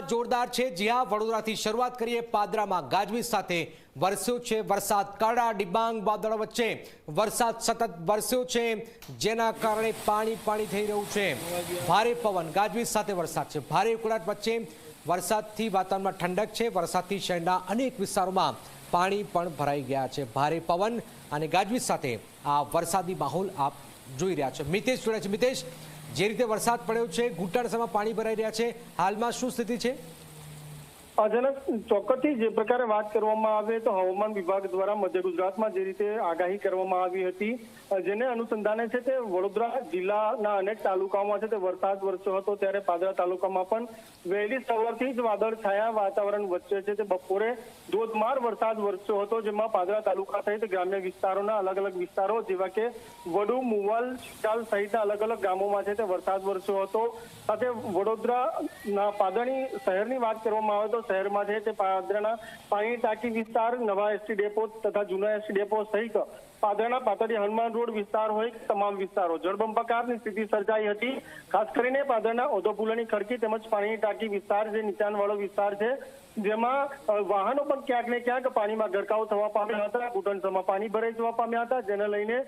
જોરદાર છે. જ્યાં વડોદરાથી શરૂઆત કરીએ પાદરામાં. ગાજવીજ સાથે વરસ્યો છે વરસાદ. કાળા, ડિબાંગ વાદળો વચ્ચે વરસાદ સતત વરસ્યો છે. જેના કારણે પાણી પાણી થઈ રહ્યું છે. ભારે પવન. ગાજવીજ સાથે વરસાદ છે. ભારે ઉકળાટ વચ્ચે વરસાદથી વાતાવરણમાં ઠંડક છે. વરસાદથી શહેરના અનેક વિસ્તારોમાં પાણી પણ ભરાઈ ગયા છે. ભારે પવન અને ગાજવીજ સાથે આ વરસાદી માહોલ આપ જોઈ રહ્યા છો. મિતેશ જોડે છે. મિતેશ જે રીતે વરસાદ પડ્યો છે ઘૂંટણસમાં પાણી ભરાઈ રહ્યા છે. હાલમાં શું સ્થિતિ છે? અચાનક ચોક્કસથી જે પ્રકારે વાત કરવામાં આવે તો હવામાન વિભાગ દ્વારા મધ્ય ગુજરાતમાં જે રીતે આગાહી કરવામાં આવી હતી જેને અનુસંધાને છે તે વડોદરા જિલ્લાના અનેક તાલુકાઓમાં છે તે વરસાદ વરસ્યો હતો, ત્યારે પાદરા તાલુકામાં પણ વહેલી સવારથી જ વાદળ છાયા વાતાવરણ વચ્ચે છે તે બપોરે ધોધમાર વરસાદ વરસ્યો હતો, જેમાં પાદરા તાલુકા સહિત ગ્રામ્ય વિસ્તારોના અલગ અલગ વિસ્તારો જેવા કે વડુ, મુવાલ શિકાલ સહિતના અલગ અલગ ગામોમાં છે તે વરસાદ વરસ્યો હતો. સાથે વડોદરાના પાદરની શહેરની વાત કરવામાં આવે તો શહેરમાં છે તે પાદરાના પાણી ટાંકી વિસ્તાર, નવા એસટી ડેપો તથા જૂના એસટી ડેપો સહિત પાદરાના પાતળી હનુમાન રોડ વિસ્તાર હોય તમામ વિસ્તારો. જળબંબાકારની સ્થિતિ સર્જાઈ હતી. ખાસ કરીને પાદરના ઓધોપુલાની ખડકી તેમજ પાણીની ટાંકી વિસ્તાર જે નીચાણવાળો વિસ્તાર છે, જેમાં વાહનો પણ ક્યાંક ને ક્યાંક પાણીમાં ગરકાવ થવા પામ્યા હતા. ઘૂંટણસમાં પાણી ભરાઈ જવા પામ્યા હતા, જેને લઈને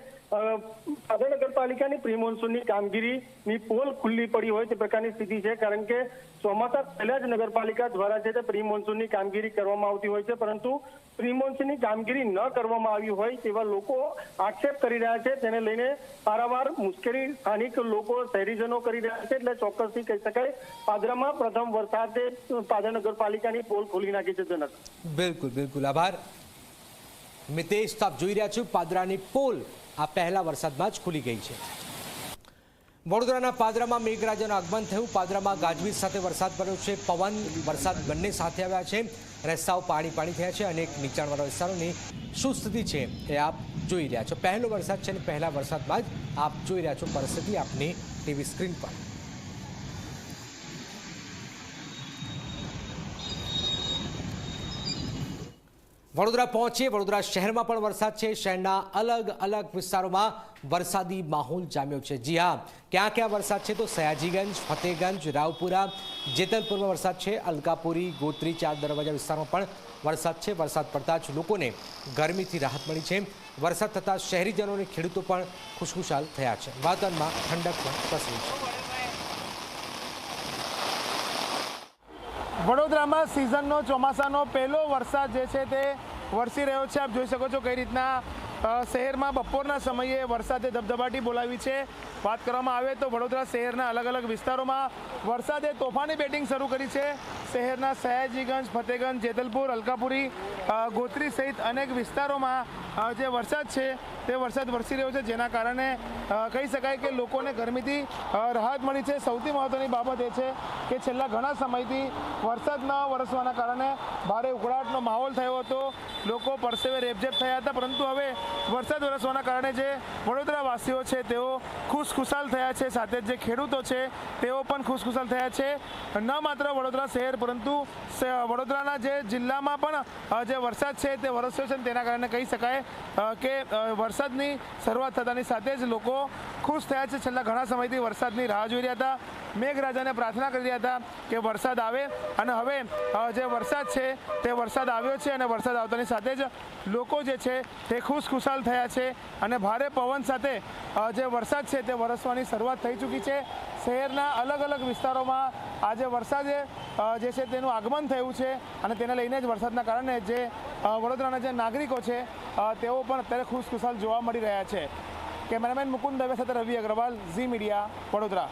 પાદર નગરપાલિકાની પ્રી મોન્સૂનની કામગીરીની પોલ ખુલ્લી પડી હોય તે પ્રકારની સ્થિતિ છે. કારણ કે ચોમાસા પહેલા જ નગરપાલિકા દ્વારા છે તે પ્રી મોન્સૂનની કામગીરી કરવામાં આવતી હોય છે, પરંતુ પ્રી મોન્સૂનની કામગીરી ન કરવામાં આવી હોય તેવા લોકો આક્ષેપ કરી રહ્યા છે. તેને લઈને પારાવાર મુશ્કેલી સ્થાનિક લોકો, શહેરીજનો કરી રહ્યા છે, એટલે ચોક્કસથી કહી શકાય પાદરામાં પ્રથમ વરસાદે પાદરા નગરપાલિકાની પોલ ખોલી નાખી છે જનક બિલકુલ બિલકુલ. આભાર. મિતેશ આપ જોઈ રહ્યા છો, પાદરાની પોલ આ પહેલા વરસાદમાં જ ખુલી ગઈ છે. વડોદરાના પાદરામાં મેઘરાજાનું આગમન થયું. પાદરામાં ગાજવીજ સાથે વરસાદ પડ્યો છે. પવન, વરસાદ બંને સાથે આવ્યા છે. રસ્તાઓ પાણી પાણી થયા છે અનેક નીચાણવાળા વિસ્તારોની શું સ્થિતિ છે એ આપ જોઈ રહ્યા છો. પહેલો વરસાદ છે અને પહેલા વરસાદમાં જ આપ જોઈ રહ્યા છો પરિસ્થિતિ આપની ટીવી સ્ક્રીન પર. વડોદરા પહોંચીએ. વડોદરા શહેરમાં પણ વરસાદ છે. શહેરના અલગ અલગ વિસ્તારોમાં વરસાદી માહોલ જામ્યો છે. જી હા, ક્યાં ક્યાં વરસાદ છે તો સયાજીગંજ ફતેગંજ રાવપુરા, જેતલપુરમાં વરસાદ છે. અલકાપુરી, ગોત્રી ચાર દરવાજા વિસ્તારમાં પણ વરસાદ છે. વરસાદ પડતા જ લોકોને ગરમીથી રાહત મળી છે. વરસાદ થતાં શહેરીજનો ખેડૂતો પણ ખુશખુશાલ થયા છે. વાતાવરણમાં ઠંડક પણ પ્રસરી છે. વડોદરામાં સિઝનનો ચોમાસાનો પહેલો વરસાદ જે છે તે વરસી રહ્યો છે. આપ જોઈ શકો છો કઈ રીતના શહેરમાં બપોરના સમયે વરસાદે ધબધબાટી બોલાવી છે. વાત કરવામાં આવે તો વડોદરા શહેરના અલગ અલગ વિસ્તારોમાં વરસાદે તોફાની બેટિંગ શરૂ કરી છે. શહેરના સયાજીગંજ, ફતેગંજ, જેતલપુર, અલકાપુરી ગોત્રી સહિત અનેક વિસ્તારોમાં જે વરસાદ છે તે વરસાદ વરસી રહ્યો છે જેના કારણે કહી શકાય કે લોકોને ગરમીથી રાહત મળી છે. સૌથી મહત્ત્વની બાબત એ છે કે છેલ્લા ઘણા સમયથી વરસાદ ન વરસવાના કારણે ભારે ઉકળાટનો માહોલ થયો હતો. લોકો પરસેવે રેપઝેપ થયા હતા પરંતુ હવે વરસાદ વરસવાના કારણે જે વડોદરાવાસીઓ છે તેઓ ખુશખુશાલ થયા છે. સાથે જે ખેડૂતો છે તેઓ પણ ખુશખુશાલ થયા છે. ન માત્ર વડોદરા શહેર પરંતુ વડોદરાના જે જિલ્લામાં પણ જે વરસાદ છે તે વરસ્યો છે. તેના કારણે કહી શકાય કે અ, વરસાદની શરૂઆત થતાની સાથે જ લોકો ખુશ થયા છે. છેલ્લા ઘણા સમયથી વરસાદની રાહ જોઈ રહ્યા હતા. મેઘરાજાને પ્રાર્થના કરી રહ્યા હતા કે વરસાદ આવે અને હવે જે વરસાદ છે તે વરસાદ આવ્યો છે અને વરસાદ આવતાની સાથે જ લોકો જે છે તે ખુશખુશાલ થયા છે અને ભારે પવન સાથે જે વરસાદ છે તે વરસવાની શરૂઆત થઈ ચૂકી છે. શહેરના અલગ અલગ વિસ્તારોમાં આજે વરસાદે જે છે તેનું આગમન થયું છે અને તેને લઈને જ વરસાદના કારણે જે વડોદરાના જે નાગરિકો છે તેઓ પણ અત્યારે ખુશખુશાલ જોવા મળી રહ્યા છે. કેમેરામેન મુકુંદ દવે સાથે રવિ અગ્રવાલ, ઝી મીડિયા, વડોદરા.